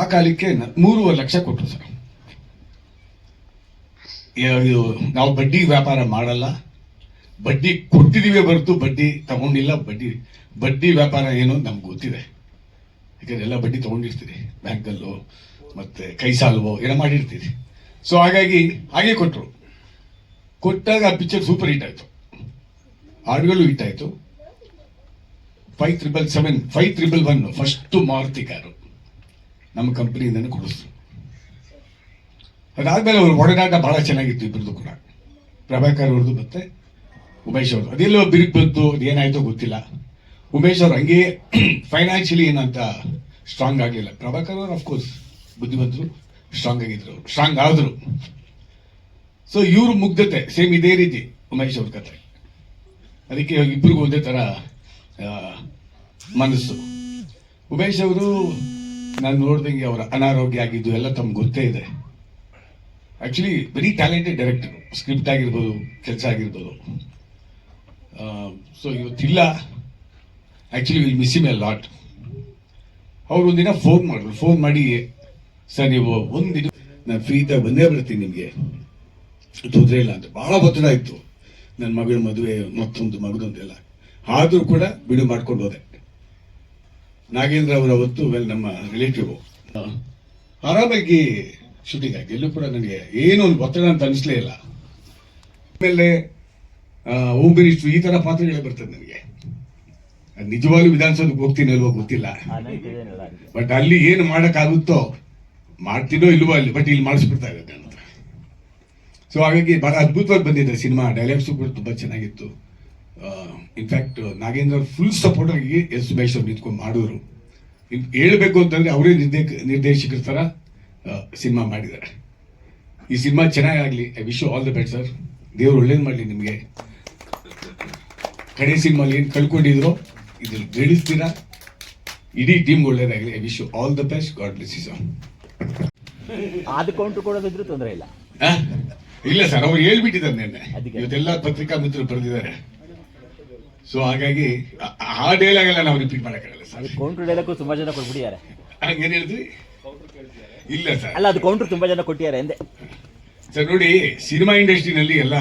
ಆ ಕಾಲಕ್ಕೆ ಮೂರುವರೆ ಲಕ್ಷ ಕೊಟ್ಟರು ಸರ್. ಇದು ನಾವು ಬಡ್ಡಿ ವ್ಯಾಪಾರ ಮಾಡಲ್ಲ. ಬಡ್ಡಿ ಕೊಟ್ಟಿದ್ದೀವಿ ಬರ್ತು ಬಡ್ಡಿ ತಗೊಂಡಿಲ್ಲ, ಬಡ್ಡಿ ಬಡ್ಡಿ ವ್ಯಾಪಾರ ಏನು ನಮ್ಗೆ ಗೊತ್ತಿದೆ. ಯಾಕಂದ್ರೆ ಎಲ್ಲ ಬಡ್ಡಿ ತಗೊಂಡಿರ್ತೀರಿ. ಬ್ಯಾಂಕಲ್ಲೋ, ಮತ್ತೆ ಕೈ ಸಾಲವೋ ಏನೋ ಮಾಡಿರ್ತೀರಿ. ಸೊ ಹಾಗಾಗಿ ಹಾಗೆ ಕೊಟ್ಟರು ಕೊಟ್ಟಾಗ ಆ ಪಿಕ್ಚರ್ ಸೂಪರ್ ಹಿಟ್ ಆಯ್ತು. ಹಾಡುಗಳು ಹಿಟ್ ಆಯ್ತು. Five triple seven five triple one first Maruti car. ನಮ್ಮ ಕಂಪನಿಯಿಂದನೇ ಕೊಡಿಸ್ರು. ಅದಾದಮೇಲೆ ಅವ್ರ ಒಡನಾಟ ಬಹಳ ಚೆನ್ನಾಗಿತ್ತು ಇಬ್ಬರದು ಕೂಡ. ಪ್ರಭಾಕರ್ ಅವ್ರದ್ದು ಮತ್ತೆ ಉಮೇಶ್ ಅವರು ಅದೆಲ್ಲೋ ಬಿರುಕು ಬಂತು, ಅದೇನಾಯ್ತೋ ಗೊತ್ತಿಲ್ಲ. ಉಮೇಶ್ ಅವ್ರು ಹಂಗೆ ಫೈನಾನ್ಷಿಯಲಿ ಏನಂತ ಸ್ಟ್ರಾಂಗ್ ಆಗಲಿಲ್ಲ. ಪ್ರಭಾಕರ್ ಅವರು ಅಫ್ಕೋರ್ಸ್ ಬುದ್ಧಿವಂತರು ಸ್ಟ್ರಾಂಗ್ ಆಗಿದ್ರು. ಸ್ಟ್ರಾಂಗ್ ಆದರು. ಸೊ ಇವರು ಮುಗ್ಧತೆ ಸೇಮ್ ಇದೇ ರೀತಿ ಉಮೇಶ್ ಅವ್ರ ಕತೆ. ಅದಕ್ಕೆ ಇಬ್ಬರಿಗೂ ಒಂದೇ ಥರ ಮನಸ್ಸು. ಉಮೇಶ್ ಅವರು ನಾನು ನೋಡ್ದಂಗೆ ಅವರ ಅನಾರೋಗ್ಯ ಆಗಿದ್ದು ಎಲ್ಲ ತಮ್ಗೆ ಗೊತ್ತೇ ಇದೆ. Actually very talented director script ಆಗಿರ್ಬೋದು, ಕೆಲಸ ಆಗಿರ್ಬೋದು. ಸೊ ಇವತ್ತಿಲ್ಲ. Actually will miss him a lot ಅವ್ರು ಒಂದಿನ ಫೋನ್ ಮಾಡಿದ್ರು. ಫೋನ್ ಮಾಡಿ ಸರ್ ನೀವು ಒಂದಿನ ನಾನು ಫ್ರೀ ಇದ್ದಾಗ ಬಂದೇ ಬರ್ತೀನಿ ನಿಮಗೆ. ತೊಂದರೆ ಇಲ್ಲ ಅಂತ. ಬಹಳ ಒತ್ತಡ ಇತ್ತು. ನನ್ನ ಮಗಳ ಮದುವೆ ಮತ್ತೊಂದು ಮಗದೊಂದೆಲ್ಲ. ಆದರೂ ಕೂಡ ಬಿಡು ಮಾಡ್ಕೊಂಡು ಹೋದೆ. ನಾಗೇಂದ್ರ ಅವರು ಅವತ್ತು ವೆಲ್ ನಮ್ಮ ರಿಲೇಟಿವ್ ಆರಾಮಾಗಿ ಶೂಟಿಂಗ್ ಆಗಿ ಎಲ್ಲೂ ಕೂಡ ನನಗೆ ಏನು ಒಂದು ಒತ್ತಡ ಅಂತ ಅನಿಸ್ಲೇ ಇಲ್ಲ. ಆಮೇಲೆ ಹೋಮ್ ಮಿನಿಸ್ಟ್ರು ಈ ತರ ಪಾತ್ರಗಳೇ ಬರ್ತದೆ ನನಗೆ. ನಿಜವಾಗ್ಲೂ ವಿಧಾನಸೌಧಕ್ಕೆ ಹೋಗ್ತೀನಿ ಅಲ್ವೋ ಗೊತ್ತಿಲ್ಲ. ಬಟ್ ಅಲ್ಲಿ ಏನು ಮಾಡಕ್ಕಾಗುತ್ತೋ ಮಾಡ್ತೀನೋ ಇಲ್ವೋ ಅಲ್ಲಿ ಬಟ್ ಇಲ್ಲಿ ಮಾಡಿಸ್ಬಿಡ್ತಾ ಇರುತ್ತೆ ಅಂತ ಸೊ ಹಾಗಾಗಿ ಬಹಳ ಅದ್ಭುತವಾಗಿ ಬಂದಿದೆ ಸಿನಿಮಾ ಡೈಲಾಗ್ಸು ಕೂಡ ತುಂಬಾ ಚೆನ್ನಾಗಿತ್ತು. In fact Nagendra full support ಆಗಿ ಎಸ್ ಸುಮೇಶ್ ಅವ್ರು ನಿಂತ್ಕೊಂಡು ಮಾಡಿದ್ರು. ಹೇಳಬೇಕು ಹೇಳ್ಬೇಕು ಅಂತಂದ್ರೆ ಅವರೇ ನಿರ್ದೇ ನಿರ್ದೇಶಕರ ಥರ ಸಿನಿಮಾ ಮಾಡಿದ್ದಾರೆ. ಈ cinema ಚೆನ್ನಾಗಾಗಲಿ. I wish all the best sir ದೇವ್ರು ಒಳ್ಳೇದು ಮಾಡಲಿ ನಿಮಗೆ. ಕಡೆ ಸಿನಿಮಾಲಿ ಏನು ಕಳ್ಕೊಂಡಿದ್ರು ಇದ್ರಲ್ಲಿ ಗಳಿಸ್ತೀರಾ ಇಡೀ ಟೀಮ್ ಒಳ್ಳೇದಾಗಲಿ. I wish all the best God bless you sir ಅದು ಕೌಂಟರ್ ಕೊಡೋದಿದ್ರು ತೊಂದರೆ ಇಲ್ಲ. ಇಲ್ಲ ಸರ್ ಅವ್ರು ಹೇಳ್ಬಿಟ್ಟಿದ್ದಾರೆ ನಿನ್ನೆ. ಇವತ್ತೆಲ್ಲ ಪತ್ರಿಕಾ ಮಿತ್ರರು ಬರೆದಿದ್ದಾರೆ. ಸೊ ಹಾಗಾಗಿ ಆ- ಡೈಲಾಗ್ ಎಲ್ಲ ನಾವು ರಿಪೀಟ್ ಮಾಡಕ್ಕಾಗಲ್ಲ ಸರ್. ಅದು ಕೌಂಟರ್ ಡೈಲಾಗು ತುಂಬಾ ಜನ ಕೊಟ್ಬಿಟ್ಟಿದ್ದಾರೆ. ಹಂಗೇನ್ ಹೇಳಿದ್ರಿ? ಇಲ್ಲ ಸರ್. ಅಲ್ಲ ಅದು ಕೌಂಟರ್ ತುಂಬಾ ಜನ ಕೊಟ್ಟಿದ್ದಾರೆ ಎಂದೆ? ಸರ್ ನೋಡಿ ಸಿನಿಮಾ ಇಂಡಸ್ಟ್ರಿನಲ್ಲಿ ಎಲ್ಲ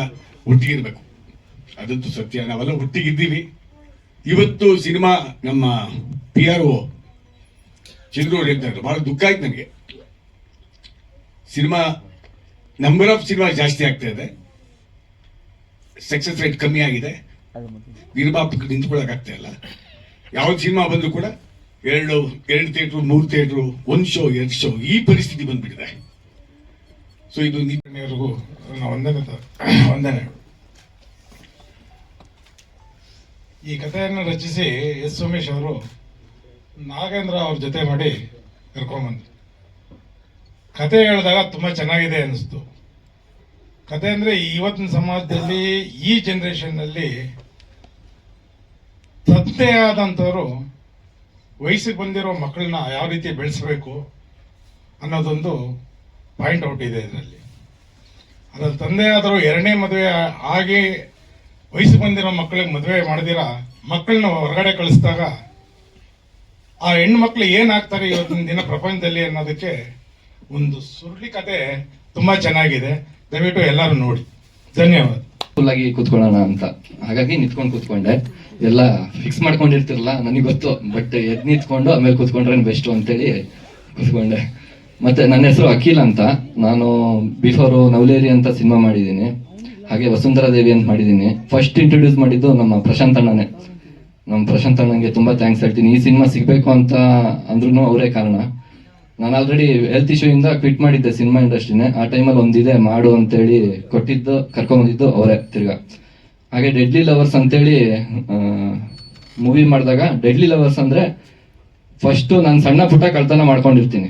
ಒಟ್ಟಿಗಿರ್ಬೇಕು ಅದಂತೂ ಸತ್ಯ. ನಾವೆಲ್ಲ ಒಟ್ಟಿಗಿದ್ದೀವಿ ಇವತ್ತು ಸಿನಿಮಾ ನಮ್ಮ ಪಿ ಆರ್ ಒ ಚಂದ್ರೂರು ಹೇಳ್ತಾ ಇದ್ರು. ಬಹಳ ದುಃಖ ಆಯ್ತು ನನಗೆ. ಸಿನಿಮಾ ನಂಬರ್ ಆಫ್ ಸಿನಿಮಾ ಜಾಸ್ತಿ ಆಗ್ತಾ ಇದೆ. ಸಕ್ಸಸ್ ರೇಟ್ ಕಮ್ಮಿ ಆಗಿದೆ. ನಿರ್ಮಾಪಕರು ನಿಂತ್ಕೊಳ್ಳಕ್ ಆಗ್ತಾ ಇಲ್ಲ. ಯಾವ ಸಿನಿಮಾ ಬಂದ್ರು ಕೂಡ ಎರಡು ಎರಡು ಥಿಯೇಟ್ರು, ಮೂರು ಥಿಯೇಟ್ರು, ಒಂದ್ ಶೋ, ಎರಡು ಶೋ, ಈ ಪರಿಸ್ಥಿತಿ ಬಂದ್ಬಿಟ್ಟಿದೆ. ಸೊ ಇದು ನೀವು ಒಂದನೇ ಒಂದನೇ. ಈ ಕಥೆಯನ್ನು ರಚಿಸಿ ಎಸ್ ಸೋಮೇಶ್ ಅವರು ನಾಗೇಂದ್ರ ಅವ್ರ ಜೊತೆ ಮಾಡಿ ಕರ್ಕೊಂಬಂದ್ರು. ಕತೆ ಹೇಳಿದಾಗ ತುಂಬಾ ಚೆನ್ನಾಗಿದೆ ಅನಿಸ್ತು ಕತೆ ಅಂದ್ರೆ ಇವತ್ತಿನ ಸಮಾಜದಲ್ಲಿ, ಈ ಜನರೇಷನ್ನಲ್ಲಿ ತಂದೆ ಆದಂಥವ್ರು ವಯಸ್ಸಿಗೆ ಬಂದಿರೋ ಮಕ್ಕಳನ್ನ ಯಾವ ರೀತಿ ಬೆಳೆಸಬೇಕು ಅನ್ನೋದೊಂದು ಪಾಯಿಂಟ್ ಔಟ್ ಇದೆ ಇದರಲ್ಲಿ. ಅದರ ತಂದೆಯಾದರೂ ಎರಡನೇ ಮದುವೆ ಆಗಿ ವಯಸ್ಸು ಬಂದಿರೋ ಮಕ್ಕಳಿಗೆ ಮದುವೆ ಮಾಡಿದಿರ, ಮಕ್ಕಳನ್ನ ಹೊರಗಡೆ ಕಳಿಸಿದಾಗ ಆ ಹೆಣ್ಣು ಮಕ್ಕಳು ಏನಾಗ್ತಾರೆ ಇವತ್ತಿನ ದಿನ ಪ್ರಪಂಚದಲ್ಲಿ ಅನ್ನೋದಕ್ಕೆ ಒಂದು ಸುರುಳಿ ಕತೆ ತುಂಬಾ ಚೆನ್ನಾಗಿದೆ. ದಯವಿಟ್ಟು ಎಲ್ಲರೂ ನೋಡಿ. ಧನ್ಯವಾದ. ಫುಲ್ ಆಗಿ ಕೂತ್ಕೊಳ್ಳೋಣ ಅಂತ. ಹಾಗಾಗಿ ನಿಂತ್ಕೊಂಡು ಕೂತ್ಕೊಂಡೆ. ಎಲ್ಲ ಫಿಕ್ಸ್ ಮಾಡ್ಕೊಂಡಿರ್ತಿರಲ್ಲ, ನನಗೆ ಗೊತ್ತು. ಬಟ್ ಎದ್ ನಿಂತ್ಕೊಂಡು ಆಮೇಲೆ ಕೂತ್ಕೊಂಡ್ರೆ ಬೆಸ್ಟ್ ಅಂತೇಳಿ ಕೂತ್ಕೊಂಡೆ. ಮತ್ತೆ ನನ್ನ ಹೆಸರು ಅಖಿಲ್ ಅಂತ. ನಾನು ಬಿಫೋರ್ ನವಲೇರಿ ಅಂತ ಸಿನಿಮಾ ಮಾಡಿದ್ದೀನಿ. ಹಾಗೆ ವಸುಂಧರಾ ದೇವಿ ಅಂತ ಮಾಡಿದ್ದೀನಿ. ಫಸ್ಟ್ ಇಂಟ್ರೊಡ್ಯೂಸ್ ಮಾಡಿದ್ದು ನಮ್ಮ ಪ್ರಶಾಂತ್ ಅಣ್ಣನೇ. ನಮ್ಮ ಪ್ರಶಾಂತ್ ಅಣ್ಣಂಗೆ ತುಂಬಾ ಥ್ಯಾಂಕ್ಸ್ ಹೇಳ್ತೀನಿ. ಈ ಸಿನಿಮಾ ಸಿಗಬೇಕು ಅಂತ ಅಂದ್ರೂ ಅವರೇ ಕಾರಣ. ನಾನು ಆಲ್ರೆಡಿ ಹೆಲ್ತ್ ಇಶ್ಯೂ ಇಂದ ಕ್ವಿಟ್ ಮಾಡಿದ್ದೆ ಸಿನಿಮಾ ಇಂಡಸ್ಟ್ರಿನೇ ಆ ಟೈಮಲ್ಲಿ ಒಂದಿದೆ ಮಾಡು ಅಂತೇಳಿ ಕೊಟ್ಟಿದ್ದು ಕರ್ಕೊಂಬಂದಿದ್ದು ಅವರೇ ತಿರ್ಗಾ. ಹಾಗೆ ಡೆಡ್ಲಿ ಲವರ್ಸ್ ಅಂತೇಳಿ ಮೂವಿ ಮಾಡಿದಾಗ ಡೆಡ್ಲಿ ಲವರ್ಸ್ ಅಂದ್ರೆ ಫಸ್ಟ್ ನಾನು ಸಣ್ಣ ಪುಟ್ಟ ಕಳ್ತನ ಮಾಡ್ಕೊಂಡಿರ್ತೀನಿ.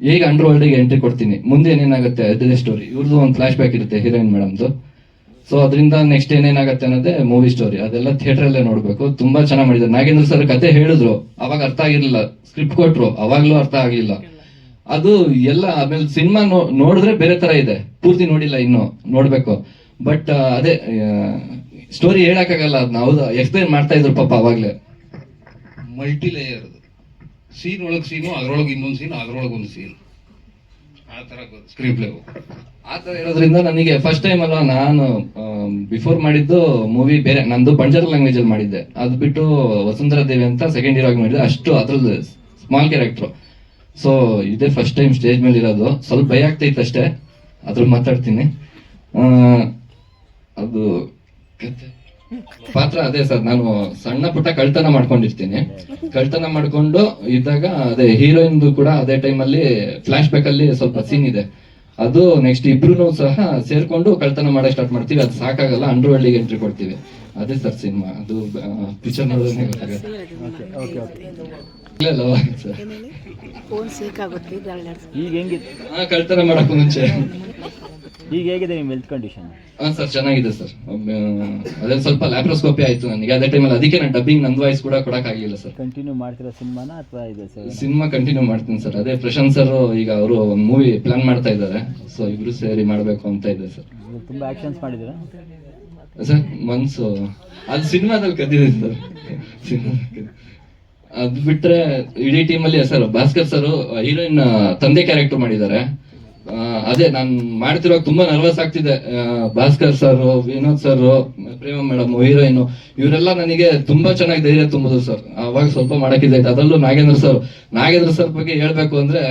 ಈಗ ಅಂಡರ್ ವರ್ಲ್ಡಿಗೆ ಎಂಟ್ರಿ ಕೊಡ್ತೀನಿ. ಮುಂದೆ ಏನೇನಾಗುತ್ತೆ ಅದೇ ಸ್ಟೋರಿ ಇವ್ರದ್ದು ಒಂದು ಫ್ಲಾಶ್ ಬ್ಯಾಕ್ ಇರುತ್ತೆ ಹೀರೋಯಿನ್ ಮೇಡಮ್ದು ಸೊ ಅದರಿಂದ ನೆಕ್ಸ್ಟ್ ಏನೇನಾಗುತ್ತೆ ಅನ್ನೋದೇ ಮೂವಿ ಸ್ಟೋರಿ ಅದೆಲ್ಲ ಥಿಯೇಟರ್ ಅಲ್ಲೇ ನೋಡ್ಬೇಕು. ತುಂಬಾ ಚೆನ್ನಾಗಿ ಮಾಡಿದ್ದಾರೆ. ನಾಗೇಂದ್ರ ಸರ್ ಕತೆ ಹೇಳಿದ್ರು. ಅವಾಗ ಅರ್ಥ ಆಗಿರಲಿಲ್ಲ. ಸ್ಕ್ರಿಪ್ಟ್ ಕೊಟ್ರು. ಅವಾಗ್ಲೂ ಅರ್ಥ ಆಗಿಲ್ಲ. ಅದು ಎಲ್ಲ ಆಮೇಲೆ ಸಿನಿಮಾ ನೋಡಿದ್ರೆ ಬೇರೆ ತರ ಇದೆ. ಪೂರ್ತಿ ನೋಡಿಲ್ಲ ಇನ್ನು. ನೋಡ್ಬೇಕು. ಬಟ್ ಅದೇ ಸ್ಟೋರಿ ಹೇಳಕ್ಕಾಗಲ್ಲ ಅದನ್ನ ಹೌದು ಎಕ್ಸ್ಪ್ಲೈನ್ ಮಾಡ್ತಾ ಇದ್ರು ಪಾಪ ಅವಾಗಲೇ. ಮಲ್ಟಿ ಲೇಯರ್ ಸೀನ್ ಒಳಗೆ ಸೀನು ಅದ್ರೊಳಗೆ ಇನ್ನೊಂದು ಸೀನ್ ಅದ್ರೊಳಗೆ ಒಂದು ಸೀನ್ ಆ ಥರ ಸ್ಕ್ರೀನ್ ಪ್ಲೇ ಆ ಥರ ಇರೋದ್ರಿಂದ ನನಗೆ ಫಸ್ಟ್ ಟೈಮ್ ಅಲ್ಲ ನಾನು ಬಿಫೋರ್ ಮಾಡಿದ್ದು ಮೂವಿ ಬೇರೆ. ನಂದು ಬಂಜಾರ ಲ್ಯಾಂಗ್ವೇಜ್ ಅಲ್ಲಿ ಮಾಡಿದ್ದೆ. ಅದು ಬಿಟ್ಟು ವಸುಂಧರಾ ದೇವಿ ಅಂತ ಸೆಕೆಂಡ್ ಇಯರ್ ಆಗಿ ಮಾಡಿದ್ದೆ. ಅಷ್ಟು ಅದ್ರದ್ದು ಸ್ಮಾಲ್ ಕ್ಯಾರೆಕ್ಟ್ರು ಸೊ ಇದೇ ಫಸ್ಟ್ ಟೈಮ್ ಸ್ಟೇಜ್ ಮೇಲೆ ಇರೋದು ಸ್ವಲ್ಪ ಭಯ ಆಗ್ತೈತೆ ಅಷ್ಟೇ ಅದ್ರಲ್ಲಿ ಮಾತಾಡ್ತೀನಿ. ಅದು ಪಾತ್ರ ಅದೇ ಸರ್ ನಾನು ಸಣ್ಣ ಪುಟ್ಟ ಕಳ್ತನ ಮಾಡ್ಕೊಂಡಿರ್ತೀನಿ. ಕಳ್ತನ ಮಾಡ್ಕೊಂಡು ಇದ್ದಾಗ ಅದೇ ಹೀರೋಯಿನ್ ಕೂಡ ಅದೇ ಟೈಮಲ್ಲಿ ಫ್ಲಾಶ್ ಬ್ಯಾಕ್ ಅಲ್ಲಿ ಸ್ವಲ್ಪ ಸೀನ್ ಇದೆ. ಅದು ನೆಕ್ಸ್ಟ್ ಇಬ್ರು ಸಹ ಸೇರ್ಕೊಂಡು ಕಳ್ತನ ಮಾಡಕ್ ಸ್ಟಾರ್ಟ್ ಮಾಡ್ತೀವಿ. ಅದು ಸಾಕಾಗಲ್ಲ ಅಂಡರ್ ವರ್ಲ್ಡಿಗೆ ಎಂಟ್ರಿ ಕೊಡ್ತೀವಿ. ಅದೇ ಸರ್ ಸಿನಿಮಾ ಅದು ಪಿಕ್ಚರ್ ನೋಡೋದೇ ಗೊತ್ತಾಗುತ್ತೆ. ಓಕೆ ಓಕೆ ಇಲ್ಲ ಸರ್. ಈಗ ಕಳ್ತನ ಮಾಡಕ್ ಮುಂಚೆ. ಈಗ ಹೇಗಿದೆ ನಿಮ್ಮ ಹೆಲ್ತ್ ಕಂಡೀಷನ್ ಹಾ ಸರ್ ಚೆನ್ನಾಗಿದೆ ಸರ್ ಅದೇ ಸ್ವಲ್ಪ ಲ್ಯಾಪ್ರೋಸ್ಕೋಪಿ ಆಯ್ತು. ನನಗೆ ಅದೇ ಟೈಮಲ್ಲಿ ಅದಕ್ಕೆ ನಾನು ಡಬ್ಬಿಂಗ್ ನಂದು ವಾಯ್ಸ್ ಕೂಡ ಕೊಡಕ್ ಆಗಿಲ್ಲ ಸರ್ ಕಂಟಿನ್ಯೂ ಮಾಡ್ತಿರೋ ಸಿನಿಮಾನ ಅಥವಾ ಇದೆ ಸರ್ ಸಿನಿಮಾ ಕಂಟಿನ್ಯೂ ಮಾಡ್ತೀನಿ ಸರ್ ಅದೇ ಪ್ರಶಾಂತ್ ಸರ್ ಈಗ ಅವರು ಒಂದು ಮೂವಿ ಪ್ಲಾನ್ ಮಾಡ್ತಾ ಇದ್ದಾರೆ. ಸೊ ಇಬ್ರು ಸೇರಿ ಮಾಡಬೇಕು ಅಂತ ಇದೆ ಸರ್ ತುಂಬಾ ಆಕ್ಷನ್ಸ್ ಮಾಡಿದ್ದೀರಾ? ಸರ್ ಮನ್ಸು ಅದು ಸಿನಿಮಾದಲ್ಲಿ ಕದ್ದಿದೆ ಸರ್ ಅದು ಬಿಟ್ರೆ ಇಡೀ ಟೀಮಲ್ಲಿ ಸರ್ ಭಾಸ್ಕರ್ ಸರ್ ಹೀರೋಯಿನ್ ತಂದೆ ಕ್ಯಾರೆಕ್ಟರ್ ಮಾಡಿದ್ದಾರೆ. ಅದೇ ನಾನು ಮಾಡ್ತಿರುವಾಗ ತುಂಬಾ ನರ್ವಸ್ ಆಗ್ತಿದೆ Bhaskar sir Vinod sir Prema madam, heroine, ಇವರೆಲ್ಲ ನನಗೆ ತುಂಬಾ ಚೆನ್ನಾಗಿ ಧೈರ್ಯ ತುಂಬಿದ್ರು ಸರ್. ಅವಾಗ ಸ್ವಲ್ಪ ಮಾಡಕ್ಕಿದ್ದಾಯ್ತು. ಅದರಲ್ಲೂ ನಾಗೇಂದ್ರ ಸರ್. ನಾಗೇಂದ್ರ ಸರ್ ಬಗ್ಗೆ ಹೇಳ್ಬೇಕು ಅಂದ್ರೆ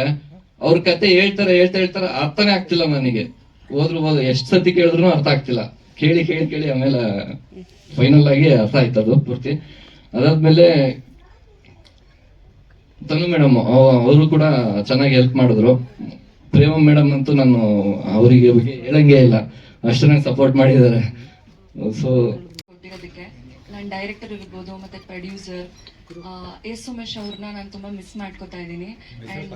ಅವ್ರ ಕತೆ ಹೇಳ್ತಾರೆ, ಹೇಳ್ತಾ ಹೇಳ್ತಾರೆ, ಅರ್ಥನೇ ಆಗ್ತಿಲ್ಲ ನನಗೆ. ಹೋದ್ರು ಹೋದ್ರು ಎಷ್ಟು ಸತಿ ಕೇಳಿದ್ರು ಅರ್ಥ ಆಗ್ತಿಲ್ಲ. ಕೇಳಿ ಕೇಳಿ ಕೇಳಿ ಆಮೇಲೆ ಫೈನಲ್ ಆಗಿ ಅರ್ಥ ಆಯ್ತು ಅದು ಪೂರ್ತಿ. ಅದಾದ್ಮೇಲೆ ತನು ಮೇಡಮ್ ಅವರು ಕೂಡ ಚೆನ್ನಾಗಿ ಹೆಲ್ಪ್ ಮಾಡಿದ್ರು. ಪ್ರೇಮ ಮೇಡಮ್ ಅಂತೂ ನಾನು ಅವರಿಗೆ ಹೇಳಂಗೆ ಇಲ್ಲ. ಅಷ್ಟು ನಂಗೆ ಸಪೋರ್ಟ್ ಮಾಡಿದ್ದಾರೆ. ಸೊ ಕೊಟ್ಟಿರೋದಕ್ಕೆ ನಾನು ಡೈರೆಕ್ಟರ್ ಇರ್ಬೋದು ಮತ್ತೆ ಪ್ರೊಡ್ಯೂಸರ್ ಎಸ್ ಉಮೇಶ್ ಅವ್ರನ್ನ ನಾನು ತುಂಬಾ ಮಿಸ್ ಮಾಡ್ಕೋತಾ ಇದ್ದೀನಿ. And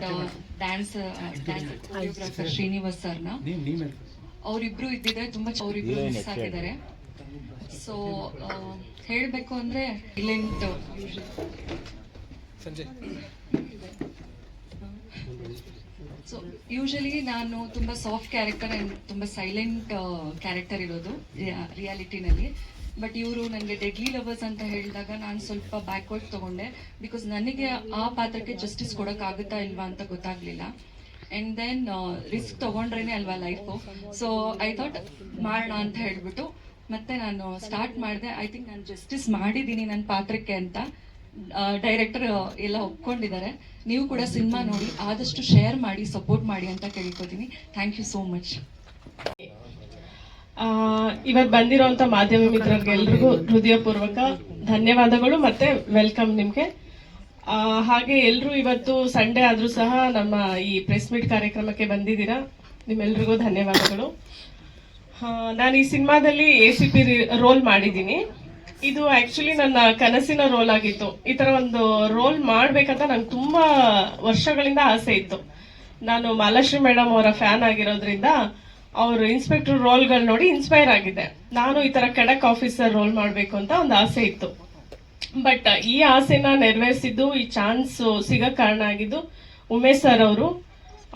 dance dance choreographer Srinivas ಸರ್ನ. ಅವರಿಬ್ರು ಇದ್ದಿದ್ರೆ ತುಂಬಾ ಅವರಿಬ್ರು ಮಿಸ್ ಆಗಿದ್ದಾರೆ. ಸೊ ಹೇಳಬೇಕು ಅಂದ್ರೆ ಇಲೆಂಟ್ ಸೊ ಯೂಶಲಿ ನಾನು ತುಂಬಾ ಸಾಫ್ಟ್ ಕ್ಯಾರೆಕ್ಟರ್ ಅಂಡ್ ತುಂಬಾ ಸೈಲೆಂಟ್ ಕ್ಯಾರೆಕ್ಟರ್ ಇರೋದು ರಿಯಾಲಿಟಿನಲ್ಲಿ ಬಟ್ ಇವರು ನನಗೆ ಡೆಡ್ಲಿ ಲವರ್ಸ್ ಅಂತ ಹೇಳಿದಾಗ ನಾನು ಸ್ವಲ್ಪ ಬ್ಯಾಕ್ವರ್ಡ್ ತಗೊಂಡೆ ಬಿಕಾಸ್ ನನಗೆ ಆ ಪಾತ್ರಕ್ಕೆ ಜಸ್ಟಿಸ್ ಕೊಡೋಕ್ಕಾಗುತ್ತಾ ಇಲ್ವಾ ಅಂತ ಗೊತ್ತಾಗ್ಲಿಲ್ಲ. ಅಂಡ್ ದೆನ್ ರಿಸ್ಕ್ ತಗೊಂಡ್ರೇನೆ ಅಲ್ವಾ ಲೈಫು ಸೊ ಐ ಥಾಟ್ ಮಾಡೋಣ ಅಂತ ಹೇಳ್ಬಿಟ್ಟು ಮತ್ತೆ ನಾನು ಸ್ಟಾರ್ಟ್ ಮಾಡಿದೆ. ಐ ಥಿಂಕ್ ನಾನು ಜಸ್ಟಿಸ್ ಮಾಡಿದ್ದೀನಿ ನನ್ನ ಪಾತ್ರಕ್ಕೆ ಅಂತ. ಡೈರೆಕ್ಟರ್ ಎಲ್ಲ ಒಪ್ಕೊಂಡಿದ್ದಾರೆ. ನೀವು ಕೂಡ ಸಿನಿಮಾ ನೋಡಿ, ಆದಷ್ಟು ಶೇರ್ ಮಾಡಿ ಸಪೋರ್ಟ್ ಮಾಡಿ ಅಂತ ಕೇಳ್ಕೊತೀನಿ. ಥ್ಯಾಂಕ್ ಯು ಸೋ ಮಚ್ ಇವತ್ತು ಬಂದಿರುವಂತ ಮಾಧ್ಯಮ ಮಿತ್ರರಿಗೆಲ್ರಿಗೂ ಹೃದಯಪೂರ್ವಕ ಧನ್ಯವಾದಗಳು ಮತ್ತೆ ವೆಲ್ಕಮ್ ನಿಮ್ಗೆ. ಹಾಗೆ ಎಲ್ರು ಇವತ್ತು ಸಂಡೇ ಆದ್ರೂ ಸಹ ನಮ್ಮ ಈ ಪ್ರೆಸ್ ಮೀಟ್ ಕಾರ್ಯಕ್ರಮಕ್ಕೆ ಬಂದಿದ್ದೀರಾ. ನಿಮ್ಮೆಲ್ರಿಗೂ ಧನ್ಯವಾದಗಳು. ನಾನು ಈ ಸಿನಿಮಾದಲ್ಲಿ ಎ ಸಿ ಪಿ ರೋಲ್ ಮಾಡಿದ್ದೀನಿ. ಇದು ಆಕ್ಚುಲಿ ನನ್ನ ಕನಸಿನ ರೋಲ್ ಆಗಿತ್ತು. ಈ ತರ ಒಂದು ರೋಲ್ ಮಾಡ್ಬೇಕಂತ ನಂಗೆ ತುಂಬಾ ವರ್ಷಗಳಿಂದ ಆಸೆ ಇತ್ತು. ನಾನು ಮಾಲಾಶ್ರೀ ಮೇಡಮ್ ಅವರ ಫ್ಯಾನ್ ಆಗಿರೋದ್ರಿಂದ ಅವರು ಇನ್ಸ್ಪೆಕ್ಟರ್ ರೋಲ್ಗಳು ನೋಡಿ ಇನ್ಸ್ಪೈರ್ ಆಗಿದೆ ನಾನು ಈ ತರ ಖಡಕ್ ಆಫೀಸರ್ ರೋಲ್ ಮಾಡಬೇಕು ಅಂತ ಒಂದು ಆಸೆ ಇತ್ತು. ಬಟ್ ಈ ಆಸೆನ ನೆರವೇರಿಸಿದ್ದು, ಈ ಚಾನ್ಸ್ ಸಿಗೋ ಕಾರಣ ಆಗಿದ್ದು ಉಮೇಶ್ ಸರ್ ಅವರು.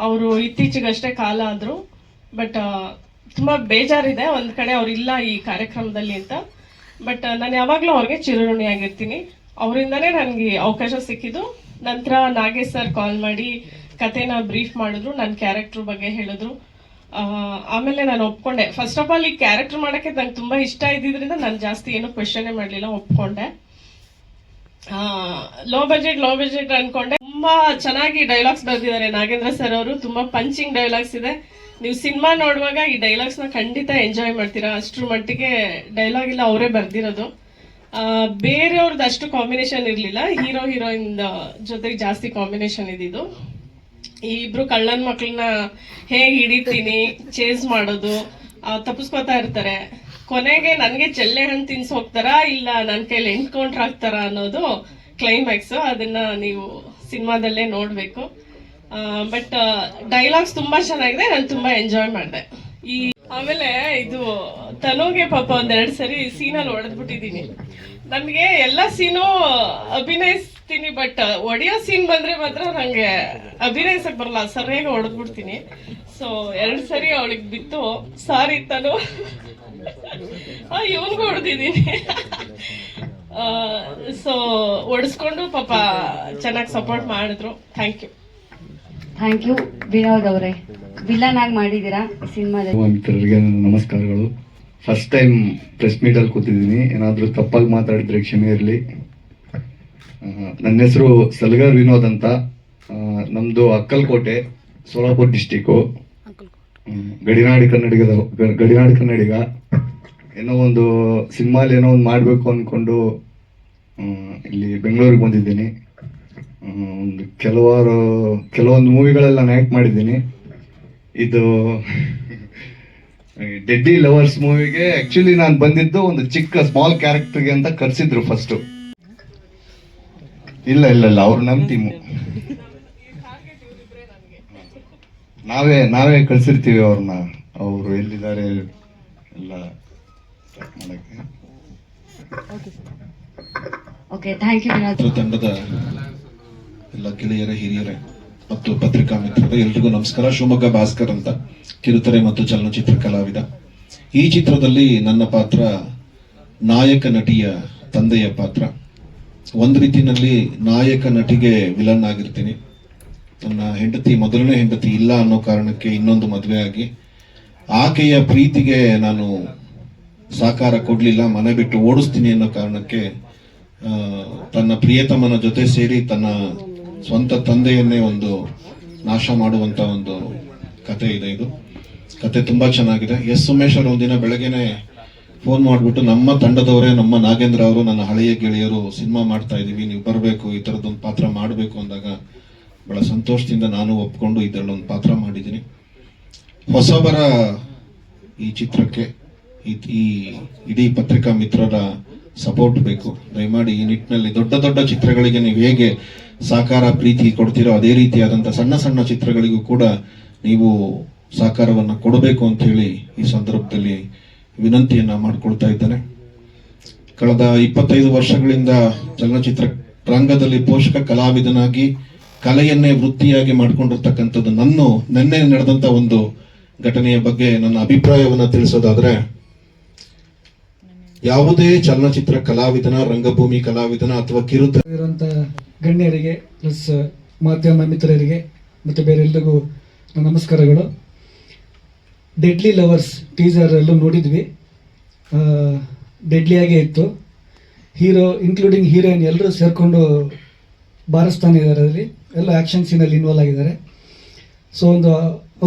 ಅವರು ಇತ್ತೀಚೆಗಷ್ಟೇ ಕಾಲ ಆದ್ರು. ಬಟ್ ತುಂಬಾ ಬೇಜಾರಿದೆ. ಒಂದು ಕಡೆ ಅವ್ರು ಇಲ್ಲ ಈ ಕಾರ್ಯಕ್ರಮದಲ್ಲಿ ಅಂತ. ಬಟ್ ನಾನು ಯಾವಾಗಲೂ ಅವ್ರಿಗೆ ಚಿರಋಣಿಯಾಗಿರ್ತೀನಿ. ಅವರಿಂದನೇ ನನಗೆ ಅವಕಾಶ ಸಿಕ್ಕಿದ್ದು. ನಂತರ ನಾಗೇಶ್ ಸರ್ ಕಾಲ್ ಮಾಡಿ ಕತೆನ ಬ್ರೀಫ್ ಮಾಡಿದ್ರು ನನ್ನ ಕ್ಯಾರೆಕ್ಟ್ರ್ ಬಗ್ಗೆ ಹೇಳಿದ್ರು. ಆಮೇಲೆ ನಾನು ಒಪ್ಕೊಂಡೆ. ಫಸ್ಟ್ ಆಫ್ ಆಲ್ ಈ ಕ್ಯಾರೆಕ್ಟರ್ ಮಾಡೋಕ್ಕೆ ನಂಗೆ ತುಂಬ ಇಷ್ಟ ಇದ್ದಿದ್ರಿಂದ ನಾನು ಜಾಸ್ತಿ ಏನು ಕ್ವೆಶನೇ ಮಾಡಲಿಲ್ಲ, ಒಪ್ಕೊಂಡೆ. ಲೋ ಬಜೆಟ್ ಲೋ ಬಜೆಟ್ ಅನ್ಕೊಂಡೆ. ತುಂಬಾ ಚೆನ್ನಾಗಿ ಡೈಲಾಗ್ಸ್ ಬರೆದಿದ್ದಾರೆ ನಾಗೇಂದ್ರ ಸರ್ ಅವರು. ತುಂಬಾ ಪಂಚಿಂಗ್ ಡೈಲಾಗ್ಸ್ ಇದೆ. ನೀವು ಸಿನಿಮಾ ನೋಡುವಾಗ ಈ ಡೈಲಾಗ್ಸ್ನ ಖಂಡಿತ ಎಂಜಾಯ್ ಮಾಡ್ತೀರಾ? ಅಷ್ಟ್ರ ಮಟ್ಟಿಗೆ ಡೈಲಾಗ್ ಇಲ್ಲ, ಅವರೇ ಬರ್ದಿರೋದು. ಬೇರೆಯವ್ರದ್ದು ಅಷ್ಟು ಕಾಂಬಿನೇಷನ್ ಇರಲಿಲ್ಲ. ಹೀರೋ ಹೀರೋಯಿನ್ ಜೊತೆಗೆ ಜಾಸ್ತಿ ಕಾಂಬಿನೇಷನ್ ಇದ್ದಿದ್ದು. ಈ ಇಬ್ರು ಕಳ್ಳನ್ ಮಕ್ಳನ್ನ ಹೇಗೆ ಹಿಡಿತೀನಿ ಚೇಸ್ ಮಾಡೋದು ತಪ್ಪಿಸ್ಕೊತಾ ಇರ್ತಾರೆ. ಕೊನೆಗೆ ನನಗೆ ಚೆಲ್ಲೆ ಹಣ್ಣು ತಿನ್ಸ್ ಹೋಗ್ತಾರಾ ಇಲ್ಲ ನನ್ನ ಕೈಲಿ ಎನ್ಕೌಂಟರ್ ಆಗ್ತಾರ ಅನ್ನೋದು ಕ್ಲೈಮ್ಯಾಕ್ಸ್ ಅದನ್ನ ನೀವು ಸಿನಿಮಾದಲ್ಲೇ ನೋಡ್ಬೇಕು. ಬಟ್ ಡೈಲಾಗ್ಸ್ ತುಂಬಾ ಚೆನ್ನಾಗಿದೆ, ನಾನು ತುಂಬಾ ಎಂಜಾಯ್ ಮಾಡಿದೆ. ಈ, ಆಮೇಲೆ ಇದು, ತನುಗೆ ಪಾಪ ಒಂದೆರಡು ಸರಿ ಸೀನಲ್ಲಿ ಹೊಡೆದ್ಬಿಟ್ಟಿದೀನಿ ನನಗೆ ಎಲ್ಲ ಸೀನು ಅಭಿನಯಿಸ್ತೀನಿ ಬಟ್ ಒಡೆಯೋ ಸೀನ್ ಬಂದ್ರೆ ಮಾತ್ರ ನಂಗೆ ಅಭಿನಯಿಸಕ್ ಬರಲ್ಲ, ಸರಿಯಾಗಿ ಹೊಡೆದ್ಬಿಡ್ತೀನಿ ಸೊ ಎರಡು ಸರಿ ಅವಳಿಗೆ ಬಿತ್ತು. ಸಾರಿ ತನು. ಇವನ್ಗೂ ಹೊಡೆದಿದ್ದೀನಿ ಸೊ ಒಡಿಸ್ಕೊಂಡು ಪಾಪ ಚೆನ್ನಾಗಿ ಸಪೋರ್ಟ್ ಮಾಡಿದ್ರು. Thank you thank you Vinod ಅವರೇ. ವಿಲನ್ ಆಗಿ ಮಾಡಿದ್ದೀರಾ ಸಿನಿಮಾದಲ್ಲಿ? ಮಿತ್ರರಿಗೆ ನನ್ನ ನಮಸ್ಕಾರಗಳು ಫಸ್ಟ್ ಟೈಮ್ ಪ್ರೆಸ್ ಮೀಟಲ್ಲಿ ಕೂತಿದ್ದೀನಿ. ಏನಾದರೂ ತಪ್ಪಾಗಿ ಮಾತಾಡಿದ್ರೆ ಕ್ಷಮೆ ಇರಲಿ. ನನ್ನ ಹೆಸರು ಸಲ್ಗರ್ ವಿನೋದ್ ಅಂತ. ನಮ್ಮದು ನಮ್ದು ಅಕ್ಕಲ್ಕೋಟೆ ಸೋಲಾಪುರ್ ಡಿಸ್ಟಿಕ್ಕು ಗಡಿನಾಡಿ ಕನ್ನಡಿಗದ ಗ- ಗಡಿನಾಡಿ ಕನ್ನಡಿಗ. ಏನೋ ಒಂದು ಸಿನಿಮಾಲಿ ಏನೋ ಒಂದು ಮಾಡಬೇಕು ಅಂದ್ಕೊಂಡು ಇಲ್ಲಿ ಬೆಂಗಳೂರಿಗೆ ಬಂದಿದ್ದೀನಿ. ಕೆಲವಾರು ಕೆಲವೊಂದು ಮೂವಿಗಳೆಲ್ಲ ನಾನು ಆ್ಯಕ್ಟ್ ಮಾಡಿದ್ದೀನಿ. ಇದು ಡೆಡ್ಡಿ ಲವರ್ಸ್ ಮೂವಿಗೆ ಆ್ಯಕ್ಚುಲಿ ನಾನು ಬಂದಿದ್ದು ಒಂದು ಚಿಕ್ಕ ಸ್ಮಾಲ್ ಕ್ಯಾರೆಕ್ಟರ್ಗೆ ಅಂತ ಕರೆಸಿದ್ರು ಫಸ್ಟು ಇಲ್ಲ ಇಲ್ಲ ಇಲ್ಲ ಅವ್ರು ನಮ್ಮ ಟೀಮು ನಾವೇ ನಾವೇ ಕಳ್ಸಿರ್ತೀವಿ ಅವ್ರನ್ನ ಅವರು ಎಲ್ಲಿದ್ದಾರೆ ಎಲ್ಲ ಮಾಡಕ್ಕೆ. ಓಕೆ ಥ್ಯಾಂಕ್ ಯು ತಂಡದ ಎಲ್ಲ ಗೆಳೆಯರ, ಹಿರಿಯರೇ ಮತ್ತು ಪತ್ರಿಕಾ ಮಿತ್ರರೇ, ಎಲ್ರಿಗೂ ನಮಸ್ಕಾರ. ಶಿವಮೊಗ್ಗ ಭಾಸ್ಕರ್ ಅಂತ ಕಿರುತೆರೆ ಮತ್ತು ಚಲನಚಿತ್ರ ಕಲಾವಿದ. ಈ ಚಿತ್ರದಲ್ಲಿ ನನ್ನ ಪಾತ್ರ ನಾಯಕ ನಟಿಯ ತಂದೆಯ ಪಾತ್ರ. ಒಂದು ರೀತಿಯಲ್ಲಿ ನಾಯಕ ನಟಿಗೆ ವಿಲನ್ ಆಗಿರ್ತೀನಿ. ನನ್ನ ಹೆಂಡತಿ, ಮೊದಲನೇ ಹೆಂಡತಿ ಇಲ್ಲ ಅನ್ನೋ ಕಾರಣಕ್ಕೆ ಇನ್ನೊಂದು ಮದುವೆ ಆಗಿ ಆಕೆಯ ಪ್ರೀತಿಗೆ ನಾನು ಸಾಕಾರ ಕೊಡ್ಲಿಲ್ಲ, ಮನೆ ಬಿಟ್ಟು ಓಡಿಸ್ತೀನಿ ಅನ್ನೋ ಕಾರಣಕ್ಕೆ ತನ್ನ ಪ್ರಿಯತಮನ ಜೊತೆ ಸೇರಿ ತನ್ನ ಸ್ವಂತ ತಂದೆಯನ್ನೇ ಒಂದು ನಾಶ ಮಾಡುವಂತ ಒಂದು ಕತೆ ಇದೆ ಇದು. ಕತೆ ತುಂಬಾ ಚೆನ್ನಾಗಿದೆ. ಎಸ್ ಉಮೇಶ್ ಅವರು ಒಂದಿನ ಬೆಳಗ್ಗೆನೆ ಫೋನ್ ಮಾಡಿಬಿಟ್ಟು, ನಮ್ಮ ತಂಡದವರೇ, ನಮ್ಮ ನಾಗೇಂದ್ರ ಅವರು, ನನ್ನ ಹಳೆಯ ಗೆಳೆಯರು ಸಿನಿಮಾ ಮಾಡ್ತಾ ಇದೀವಿ ನೀವು ಬರಬೇಕು, ಈ ತರದೊಂದು ಪಾತ್ರ ಮಾಡಬೇಕು ಅಂದಾಗ ಬಹಳ ಸಂತೋಷದಿಂದ ನಾನು ಒಪ್ಕೊಂಡು ಇದರಲ್ಲೊಂದು ಪಾತ್ರ ಮಾಡಿದ್ದೀನಿ. ಹೊಸಬರ ಈ ಚಿತ್ರಕ್ಕೆ, ಈ ಇಡೀ ಪತ್ರಿಕಾ ಮಿತ್ರರ ಸಪೋರ್ಟ್ ಬೇಕು. ದಯಮಾಡಿ ಈ ನಿಟ್ಟಿನಲ್ಲಿ ದೊಡ್ಡ ದೊಡ್ಡ ಚಿತ್ರಗಳಿಗೆ ನೀವು ಹೇಗೆ ಸಾಕಾರ ಪ್ರೀತಿ ಕೊಡ್ತೀರೋ ಅದೇ ರೀತಿಯಾದಂಥ ಸಣ್ಣ ಸಣ್ಣ ಚಿತ್ರಗಳಿಗೂ ಕೂಡ ನೀವು ಸಹಕಾರವನ್ನ ಕೊಡಬೇಕು ಅಂತ ಹೇಳಿ ಈ ಸಂದರ್ಭದಲ್ಲಿ ವಿನಂತಿಯನ್ನ ಮಾಡಿಕೊಳ್ತಾ ಇದ್ದೇನೆ. ಕಳೆದ ಇಪ್ಪತ್ತೈದು ವರ್ಷಗಳಿಂದ ಚಲನಚಿತ್ರ ರಂಗದಲ್ಲಿ ಪೋಷಕ ಕಲಾವಿದನಾಗಿ ಕಲೆಯನ್ನೇ ವೃತ್ತಿಯಾಗಿ ಮಾಡಿಕೊಂಡಿರ್ತಕ್ಕಂಥದ್ದು ನನ್ನ ನಿನ್ನೆ ನಡೆದಂಥ ಒಂದು ಘಟನೆಯ ಬಗ್ಗೆ ನನ್ನ ಅಭಿಪ್ರಾಯವನ್ನ ತಿಳಿಸೋದಾದ್ರೆ, ಯಾವುದೇ ಚಲನಚಿತ್ರ ಕಲಾವಿದನ, ರಂಗಭೂಮಿ ಕಲಾವಿದನ ಅಥವಾ ಕಿರುತ ಗಣ್ಯರಿಗೆ ಪ್ಲಸ್ ಮಾಧ್ಯಮ ಮಿತ್ರರಿಗೆ ಮತ್ತು ಬೇರೆ ಎಲ್ರಿಗೂ ನಮಸ್ಕಾರಗಳು. ಡೆಡ್ಲಿ ಲವರ್ಸ್ ಟೀಸರ್ ಎಲ್ಲೂ ನೋಡಿದ್ವಿ. ಡೆಡ್ಲಿಯಾಗೇ ಇತ್ತು. ಹೀರೋ ಇನ್ಕ್ಲೂಡಿಂಗ್ ಹೀರೋಯಿನ್ ಎಲ್ಲರೂ ಸೇರಿಕೊಂಡು ಬಾರಿಸ್ತಾನೆ ಇದ್ದಾರೆ ಅದರಲ್ಲಿ ಎಲ್ಲ ಆ್ಯಕ್ಷನ್ ಸೀನಲ್ಲಿ ಇನ್ವಾಲ್ವ್ ಆಗಿದ್ದಾರೆ. ಸೊ ಒಂದು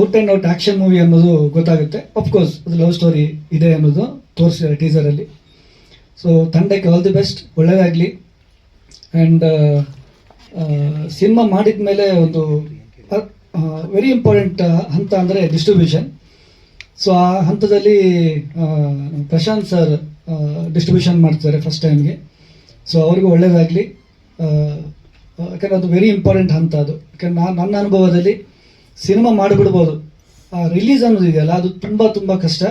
out and out action movie ಅನ್ನೋದು ಗೊತ್ತಾಗುತ್ತೆ. ಅಫ್ಕೋರ್ಸ್ ಅದು ಲವ್ ಸ್ಟೋರಿ ಇದೆ ಅನ್ನೋದು ತೋರಿಸಿದ್ದಾರೆ ಟೀಸರಲ್ಲಿ ಸೊ ತಂಡಕ್ಕೆ ಆಲ್ ದಿ ಬೆಸ್ಟ್ ಒಳ್ಳೆಯದಾಗಲಿ ಆ್ಯಂಡ್ ಸಿನಿಮಾ ಮಾಡಿದ ಮೇಲೆ ಒಂದು ವೆರಿ ಇಂಪಾರ್ಟೆಂಟ್ ಹಂತ ಅಂದರೆ ಡಿಸ್ಟ್ರಿಬ್ಯೂಷನ್ ಸೊ ಆ ಹಂತದಲ್ಲಿ ಪ್ರಶಾಂತ್ ಸರ್ ಡಿಸ್ಟ್ರಿಬ್ಯೂಷನ್ ಮಾಡ್ತಾರೆ ಫಸ್ಟ್ ಟೈಮ್ಗೆ ಸೊ ಅವ್ರಿಗೂ ಒಳ್ಳೆಯದಾಗಲಿ ಯಾಕಂದರೆ ಅದು ವೆರಿ ಇಂಪಾರ್ಟೆಂಟ್ ಹಂತ ಅದು. ಯಾಕಂದ್ರೆ ನಾನು ನನ್ನ ಅನುಭವದಲ್ಲಿ ಸಿನಿಮಾ ಮಾಡಿಬಿಡ್ಬೋದು. ಆ ರಿಲೀಸ್ ಅನ್ನೋದಿದೆಯಲ್ಲ ಅದು ತುಂಬ ತುಂಬ ಕಷ್ಟ.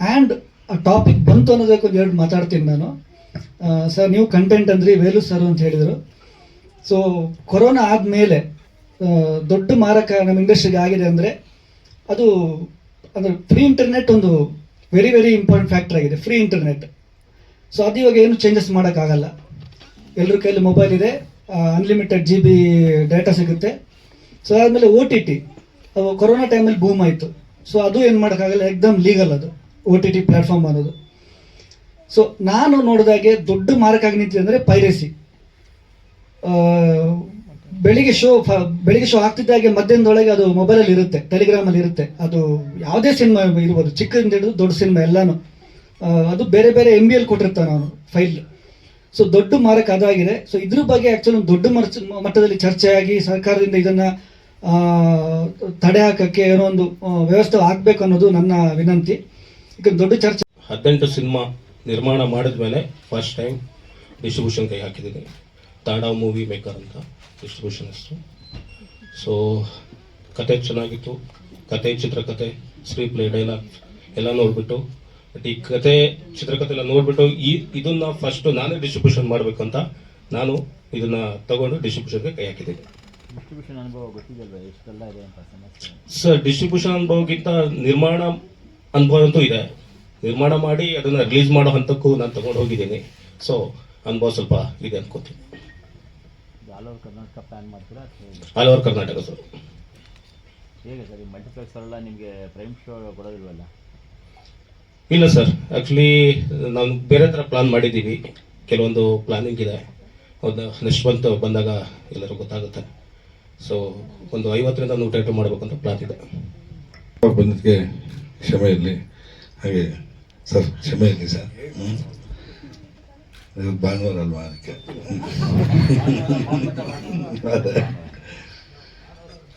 ಆ್ಯಂಡ್ ಆ ಟಾಪಿಕ್ ಬಂತು ಅನ್ನೋದಕ್ಕೊಂದು ಎರಡು ಮಾತಾಡ್ತೀನಿ ನಾನು. ಸರ್, ನೀವು ಕಂಟೆಂಟ್ ಅಂದ್ರಿ ವೇಲು ಸರ್ ಅಂತ ಹೇಳಿದರು. ಸೊ ಕೊರೋನಾ ಆದಮೇಲೆ ದೊಡ್ಡ ಮಾರಕ ನಮ್ಮ ಇಂಡಸ್ಟ್ರಿಗೆ ಆಗಿದೆ ಅಂದರೆ ಅದು ಅಂದರೆ ಫ್ರೀ ಇಂಟರ್ನೆಟ್ ಒಂದು ವೆರಿ ವೆರಿ ಇಂಪಾರ್ಟೆಂಟ್ ಫ್ಯಾಕ್ಟರ್ ಆಗಿದೆ ಫ್ರೀ ಇಂಟರ್ನೆಟ್ ಸೊ ಅದು ಇವಾಗ ಏನು ಚೇಂಜಸ್ ಮಾಡೋಕ್ಕಾಗಲ್ಲ. ಎಲ್ಲರ ಕೈಯಲ್ಲಿ ಮೊಬೈಲ್ ಇದೆ ಅನ್ಲಿಮಿಟೆಡ್ ಜಿ ಬಿ ಡೇಟಾ ಸಿಗುತ್ತೆ. ಸೊ ಆದಮೇಲೆ ಓ ಟಿ ಟಿ ಕೊರೋನಾ ಟೈಮಲ್ಲಿ ಬೂಮ್ ಆಯಿತು. ಸೊ ಅದು ಏನು ಮಾಡೋಕ್ಕಾಗಲ್ಲ, ಎಕ್ದಮ್ ಲೀಗಲ್ ಅದು ಓ ಟಿ ಟಿ ಪ್ಲ್ಯಾಟ್ಫಾರ್ಮ್ ಅನ್ನೋದು. ಸೊ ನಾನು ನೋಡಿದಾಗೆ ದೊಡ್ಡ ಮಾರಕ ಆಗಿ ನಿಂತಿದೆ ಅಂದರೆ ಪೈರಸಿ ಬೆಳಿಗ್ಗೆ ಶೋ ಬೆಳಿಗ್ಗೆ ಶೋ ಆಗ್ತಿದ್ದಾಗೆ ಮಧ್ಯಾಹ್ನದೊಳಗೆ ಅದು ಮೊಬೈಲಲ್ಲಿ ಇರುತ್ತೆ ಟೆಲಿಗ್ರಾಮಲ್ಲಿ ಇರುತ್ತೆ. ಅದು ಯಾವುದೇ ಸಿನಿಮಾ ಇರ್ಬೋದು, ಚಿಕ್ಕದಿಂದ ಹಿಡಿದು ದೊಡ್ಡ ಸಿನಿಮಾ ಎಲ್ಲಾನು. ಅದು ಬೇರೆ ಬೇರೆ ಎಂ ಬಿ ಎಲ್ ಕೊಟ್ಟಿರ್ತಾನೆ ಅವನು ಫೈಲ್ ಸೊ ದೊಡ್ಡ ಮಾರಕ ಅದಾಗಿದೆ. ಸೊ ಇದ್ರ ಬಗ್ಗೆ ಆ್ಯಕ್ಚುಲಿ ದೊಡ್ಡ ಮಟ್ಟದಲ್ಲಿ ಚರ್ಚೆಯಾಗಿ ಸರ್ಕಾರದಿಂದ ಇದನ್ನ ತಡೆ ಹಾಕಕ್ಕೆ ಏನೋ ಒಂದು ವ್ಯವಸ್ಥೆ ಆಗ್ಬೇಕು ಅನ್ನೋದು ನನ್ನ ವಿನಂತಿ. ದೊಡ್ಡ ಚರ್ಚೆ ಹದಿನೆಂಟು ಸಿನಿಮಾ ನಿರ್ಮಾಣ ಮಾಡಿದ್ಮೇಲೆ ಫಸ್ಟ್ ಟೈಮ್ ಡಿಸ್ಟ್ರಿಬ್ಯೂಷನ್ ಕೈ ಹಾಕಿದ್ದೀನಿ. ತಾಡಾ ಮೂವಿ ಮೇಕರ್ ಅಂತ ಡಿಸ್ಟ್ರಿಬ್ಯೂಷನಿಸ್ಟು ಸೊ ಕತೆ ಚೆನ್ನಾಗಿತ್ತು. ಕತೆ ಚಿತ್ರಕತೆ ಸ್ಕ್ರೀನ್ ಪ್ಲೇ ಡೈಲಾಗ್ ಎಲ್ಲ ನೋಡಿಬಿಟ್ಟು ಬಟ್ ಈ ಕತೆ ಚಿತ್ರಕತೆ ಎಲ್ಲ ನೋಡಿಬಿಟ್ಟು ಈ ಇದನ್ನ ಫಸ್ಟ್ ನಾನೇ ಡಿಸ್ಟ್ರಿಬ್ಯೂಷನ್ ಮಾಡಬೇಕಂತ ನಾನು ಇದನ್ನ ತಗೊಂಡು ಡಿಸ್ಟ್ರಿಬ್ಯೂಷನ್ಗೆ ಕೈ ಹಾಕಿದ್ದೀನಿ. ಸರ್ ಡಿಸ್ಟ್ರಿಬ್ಯೂಷನ್ ಅನುಭವಕ್ಕಿಂತ ನಿರ್ಮಾಣ ಅನುಭವ ಅಂತೂ ಇದೆ. ನಿರ್ಮಾಣ ಮಾಡಿ ಅದನ್ನು ರಿಲೀಸ್ ಮಾಡೋ ಹಂತಕ್ಕೂ ನಾನು ತಗೊಂಡು ಹೋಗಿದ್ದೀನಿ. ಸೊ ಅನುಭವ ಸ್ವಲ್ಪ ಇದೆ ಅನ್ಕೋತೀನಿ. ಆಲ್ ಓವರ್ ಕರ್ನಾಟಕ ಪ್ಲಾನ್ ಮಾಡ್ತೀರಾ ಅಥವಾ ಹೇಗೆ? All over Karnataka sir. ಹೇಗೆ ಸರ್ ಈ ಮಲ್ಟಿಪ್ಲೆಕ್ಸ್ ಅವರೆಲ್ಲ ನಿಮಗೆ ಪ್ರೈಮ್ ಶೋ ಕೊಡೋದಿಲ್ವಲ್ಲ? ಇಲ್ಲ ಸರ್ ಆ್ಯಕ್ಚುಲಿ ನಾವು ಬೇರೆ ಥರ ಪ್ಲಾನ್ ಮಾಡಿದ್ದೀವಿ. ಕೆಲವೊಂದು ಪ್ಲಾನಿಂಗ್ ಇದೆ. ಒಂದು ನೆಕ್ಸ್ಟ್ ಮಂತ್ ಬಂದಾಗ ಎಲ್ಲರೂ ಗೊತ್ತಾಗುತ್ತೆ. ಸೊ ಒಂದು ಐವತ್ತರಿಂದ ನೂರ ಟೈಟು ಮಾಡಬೇಕಂತ ಪ್ಲಾನ್ ಇದೆ. ಬಂದಕ್ಕೆ ಕ್ಷಮೆ ಇರಲಿ. ಹಾಗೆ ಸರ್ ಕ್ಷಮೆ ಇರಲಿ ಸರ್. ಭಾನುವಾರ ಅಲ್ವಾ ಅದಕ್ಕೆ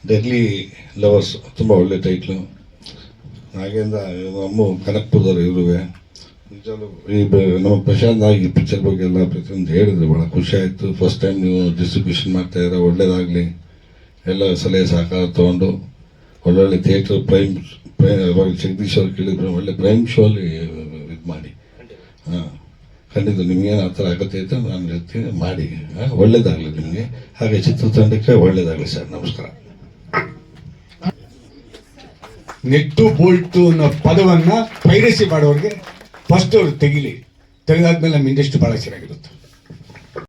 ಡೆಲ್ಲಿ ಡೆಡ್ಲಿ ಲವರ್ಸ್ ತುಂಬ ಒಳ್ಳೆ ಟೈಟ್ಲು ಹಾಗೆಂದ ನಮ್ಮ ಕನಕ್ಪುರದವ್ರು ಇರುವೆ. ನಿಜವಾಗ್ಲೂ ಈ ನಮ್ಮ ಪ್ರಶಾಂತ್ ಆಗಿ ಪಿಕ್ಚರ್ ಬಗ್ಗೆ ಎಲ್ಲ ಪ್ರತಿಯೊಂದು ಹೇಳಿದ್ರು. ಭಾಳ ಖುಷಿ ಆಯಿತು. ಫಸ್ಟ್ ಟೈಮ್ ನೀವು ಡಿಸ್ಟ್ರಿಬ್ಯೂಷನ್ ಮಾಡ್ತಾ ಇದ್ದೀರಾ ಒಳ್ಳೇದಾಗಲಿ. ಎಲ್ಲ ಸಲಹೆ ಸಹಕಾರ ತೊಗೊಂಡು ಒಳ್ಳೊಳ್ಳೆ ಥಿಯೇಟ್ರ್ ಪ್ರೈಮ್ ಪ್ರೈ ಜಗದೀಶ್ ಅವ್ರು ಕೇಳಿದ್ರು ಒಳ್ಳೆ ಪ್ರೈಮ್ ಶೋ ಅಲ್ಲಿ ಖಂಡಿತ ನಿಮಗೆ ಆ ಥರ ಅಗತ್ಯ ಇತ್ತು ನಾನು ಹೇಳ್ತೀನಿ, ಮಾಡಿ. ಒಳ್ಳೇದಾಗಲಿ ನಿಮಗೆ. ಹಾಗೆ ಚಿತ್ರತಂಡಕ್ಕೆ ಒಳ್ಳೇದಾಗಲಿ ಸರ್. ನಮಸ್ಕಾರ. ನೆಟ್ಟು ಬೋಲ್ಟು ಅನ್ನೋ ಪದವನ್ನ ಪೈರಸಿ ಮಾಡೋರಿಗೆ ಫಸ್ಟ್ ಅವ್ರು ತೆಗಿಲಿ. ತೆಗೆದಾದ್ಮೇಲೆ ನಮ್ಮ ಇಂಡಸ್ಟ್ರಿ ಭಾಳ ಚೆನ್ನಾಗಿರುತ್ತೆ.